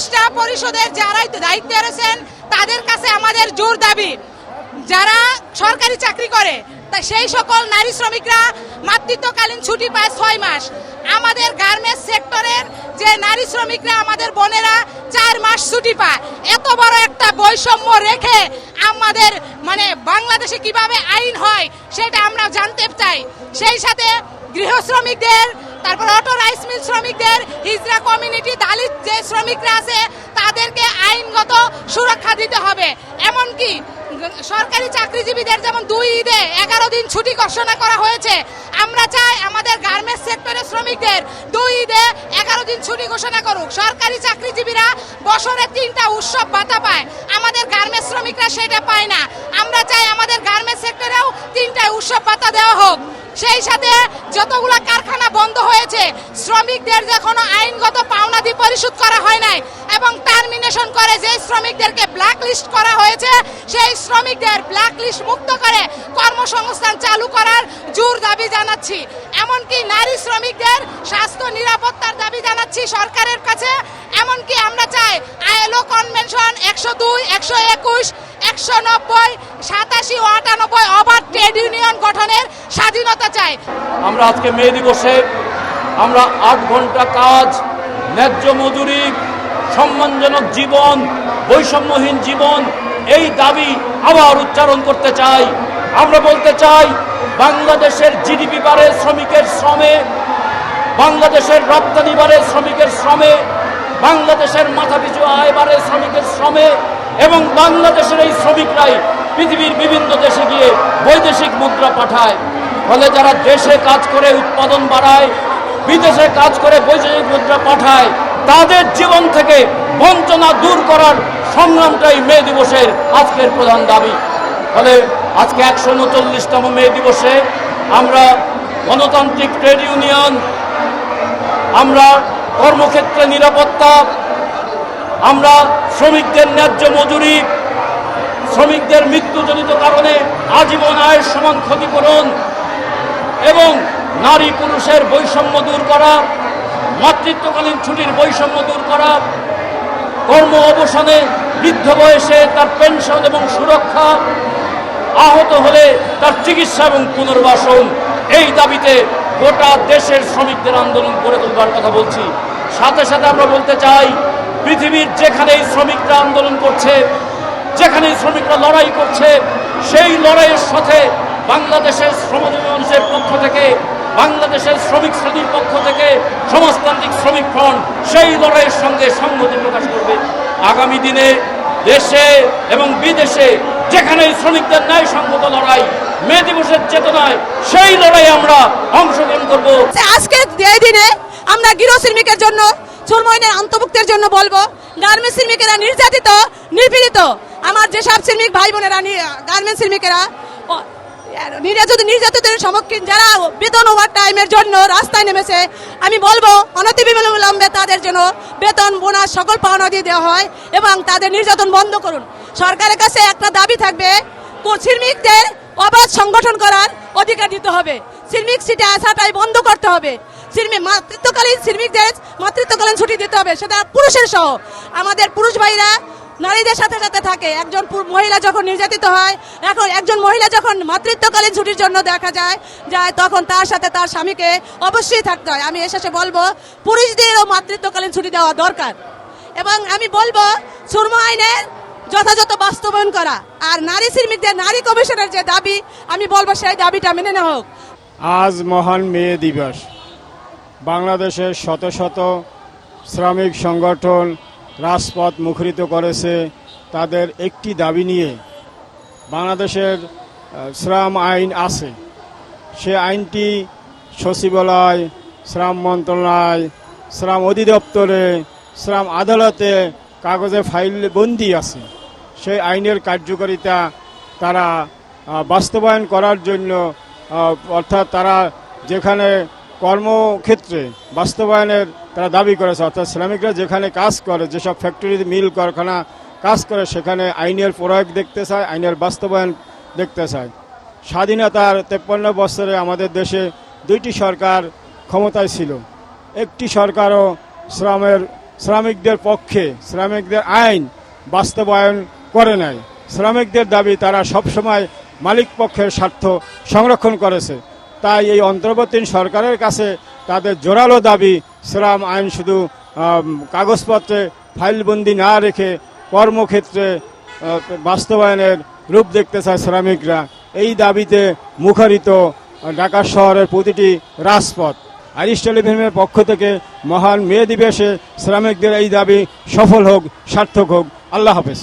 উপদেষ্টা পরিষদের যারাই দায়িত্বে রয়েছেন, তাদের কাছে আমাদের জোর দাবি। যারা সরকারি চাকরি করে, তা সেই সকল নারী শ্রমিকরা মাতৃত্বকালীন ছুটি পায় ছয় মাস। আমাদের গার্মেন্টস সেক্টরের যে নারী শ্রমিকরা, আমাদের বোনেরা চার মাস ছুটি পায়। এত বড় একটা বৈষম্য রেখে আমাদের মানে বাংলাদেশে কীভাবে আইন হয়, সেটা আমরা জানতে চাই। সেই সাথে গৃহ শ্রমিকদের তারপর অটো রাইস মিল শ্রমিকদের হিজরা কমিউনিটি দালিত যে শ্রমিকরা আছে, তাদেরকে আইনগত সুরক্ষা দিতে হবে। এমনকি সরকারি চাকরিজীবীদের যেমন দুই ঈদে এগারো দিন ছুটি ঘোষণা করা হয়েছে, আমরা চাই আমাদের গার্মেন্টস সেক্টরের শ্রমিকদের দুই ঈদে এগারো দিন ছুটি ঘোষণা করুক। সরকারি চাকরিজীবীরা বছরে তিনটা উৎসব ভাতা পায়। আমাদের গার্মেন্টস শ্রমিকরা সেটা পায় না। আমরা চাই আমাদের গার্মেন্টস সেক্টরেও তিনটা উৎসব ভাতা দেওয়া হোক। সেই সাথে যতগুলো কারখানা বন্ধ হয়েছে, শ্রমিকদের কোনো আইনগত পাওনাদি পরিশোধ করা হয় নাই এবং টার্মিনেশন করে যে শ্রমিকদেরকে ব্ল্যাক লিস্ট করা হয়েছে, সেই শ্রমিকদের ব্ল্যাক লিস্ট মুক্ত করে কর্মসংস্থান চালু করার জোর দাবি জানাচ্ছি। এমনকি নারী শ্রমিকদের স্বাস্থ্য নিরাপত্তার দাবি জানাচ্ছি সরকারের কাছে। এমনকি আমরা চাই আইএলও কনভেনশন একশো দুই, একশো একুশ একশো নব্বই, সাতাশি ও আটানব্বই অবাধ ট্রেড ইউনিয়ন গঠনের স্বাধীনতা চাই। আমরা আজকে মে দিবসে আমরা আট ঘণ্টা কাজ, ন্যায্য মজুরি, সম্মানজনক জীবন, বৈষম্যহীন জীবন, এই দাবি আবার উচ্চারণ করতে চাই। আমরা বলতে চাই, বাংলাদেশের জিডিপি বাড়ে শ্রমিকের শ্রমে, বাংলাদেশের রপ্তানি বাড়ে শ্রমিকের শ্রমে, বাংলাদেশের মাথাপিছু আয় বাড়ে শ্রমিকের শ্রমে এবং বাংলাদেশের এই শ্রমিকরাই পৃথিবীর বিভিন্ন দেশে গিয়ে বৈদেশিক মুদ্রা পাঠায়। ফলে যারা দেশে কাজ করে উৎপাদন বাড়ায়, বিদেশে কাজ করে বৈদেশিক মুদ্রা পাঠায়, তাদের জীবন থেকে বঞ্চনা দূর করার সংগ্রামটাই মে দিবসের আজকের প্রধান দাবি। ফলে আজকে একশো উনচল্লিশতম মে দিবসে আমরা গণতান্ত্রিক ট্রেড ইউনিয়ন, আমরা কর্মক্ষেত্রে নিরাপত্তা আমরা শ্রমিকদের ন্যায্য মজুরি, শ্রমিকদের মৃত্যুজনিত কারণে আজীবন আয়ের সমান ক্ষতিপূরণ এবং নারী পুরুষের বৈষম্য দূর করা, মাতৃত্বকালীন ছুটির বৈষম্য দূর করা, কর্ম অবসানে বৃদ্ধ বয়সে তার পেনশন এবং সুরক্ষা, আহত হলে তার চিকিৎসা এবং পুনর্বাসন, এই দাবিতে গোটা দেশের শ্রমিকদের আন্দোলন করে তুলবার কথা বলছি। সাথে সাথে আমরা বলতে চাই পৃথিবীর যেখানেই শ্রমিকরা আন্দোলন করছে, যেখানেই শ্রমিকরা লড়াই করছে, সেই লড়াইয়ের সাথে বাংলাদেশের শ্রমজীবী মানুষের পক্ষ থেকে, বাংলাদেশের শ্রমিক শ্রেণির পক্ষ থেকে, সমাজতান্ত্রিক শ্রমিক ফ্রন্ট, সেই লড়াইয়ের সঙ্গে সংহতি প্রকাশ করবে। আগামী দিনে দেশে এবং বিদেশে যেখানে শ্রমিকদের ন্যায় সঙ্গত লড়াই, মে দিবসের চেতনায় সেই লড়াই আমরা অংশগ্রহণ করব। আজকে দিনে আমরা গৃহ শ্রমিকের জন্য চুরমইনের অন্তর্ভুক্তের জন্য বলব গার্মেন্টস শ্রমিকেরা নির্যাতিত নিপীড়িত আমার যেসব শ্রমিক ভাই বোনেরা গার্মেন্টস শ্রমিকেরা নির্যাতিত নির্যাতিতের সম্মুখীন, যারা বেতন ওভার টাইমের জন্য রাস্তায় নেমেছে, আমি বলব অনতিবিলম্বে তাদের জন্য বেতন, বোনাস সকল পাওনা দিয়ে দেওয়া হয় এবং তাদের নির্যাতন বন্ধ করুন। সরকারের কাছে একটা দাবি থাকবে শ্রমিকদের অবাধ সংগঠন করার অধিকার দিতে হবে। শ্রমিক সিটে আসাটাই বন্ধ করতে হবে। শ্রমিক মাতৃত্বকালীন শ্রমিকদের মাতৃত্বকালীন ছুটি দিতে হবে, সেটা পুরুষের সহ। আমাদের পুরুষ ভাইরা নারীদের সাথে সাথে থাকে। একজন মহিলা যখন নির্যাতিত হয়, এখন একজন মহিলা যখন মাতৃত্বকালীন ছুটির জন্য দেখা যায় যায় তখন তার সাথে তার স্বামীকে অবশ্যই থাকতে হয়। আমি এ শেষে বলব, পুরুষদেরও মাতৃত্বকালীন ছুটি দেওয়া দরকার। এবং আমি বলব, সুরমা আইনের যথাযথ বাস্তবায়ন করা। আর নারী শ্রমিকদের নারী কমিশনের যে দাবি, আমি বলব সেই দাবিটা মেনে নেওয়া হোক। আজ মহান মে দিবস। বাংলাদেশের শত শত শ্রমিক সংগঠন রাজপথ মুখরিত করেছে। তাদের একটি দাবি নিয়ে বাংলাদেশের শ্রম আইন আছে। সে আইনটি সচিবালয়, শ্রম মন্ত্রণালয়, শ্রম অধিদপ্তরে, শ্রম আদালতে কাগজে ফাইল বন্দি আছে। সেই আইনের কার্যকারিতা তারা বাস্তবায়ন করার জন্য অর্থাৎ তারা যেখানে কর্মক্ষেত্রে বাস্তবায়নের তারা দাবি করেছে, অর্থাৎ শ্রমিকরা যেখানে কাজ করে, যেসব ফ্যাক্টরি মিল কারখানা কাজ করে, সেখানে আইনের প্রয়োগ দেখতে চায়, আইনের বাস্তবায়ন দেখতে চায়। স্বাধীনতার তেপ্পান্ন বছরে আমাদের দেশে দুইটি সরকার ক্ষমতায় ছিল। একটি সরকারও শ্রমের, শ্রমিকদের পক্ষে, শ্রমিকদের আইন বাস্তবায়ন করে নাই। শ্রমিকদের দাবি তারা সবসময় মালিক পক্ষের স্বার্থ সংরক্ষণ করেছে। তাই এই অন্তর্বর্তী সরকারের কাছে তাদের জোরালো দাবি শ্রম আইন শুধু কাগজপত্রে ফাইলবন্দি না রেখে কর্মক্ষেত্রে বাস্তবায়নের রূপ দেখতে চায় শ্রমিকরা। এই দাবিতে মুখরিত ঢাকা শহরের প্রতিটি রাজপথ। আইরিশ টেলিভিশনের পক্ষ থেকে মহান মে দিবসে শ্রমিকদের এই দাবি সফল হোক, সার্থক হোক। আল্লাহ হাফেজ।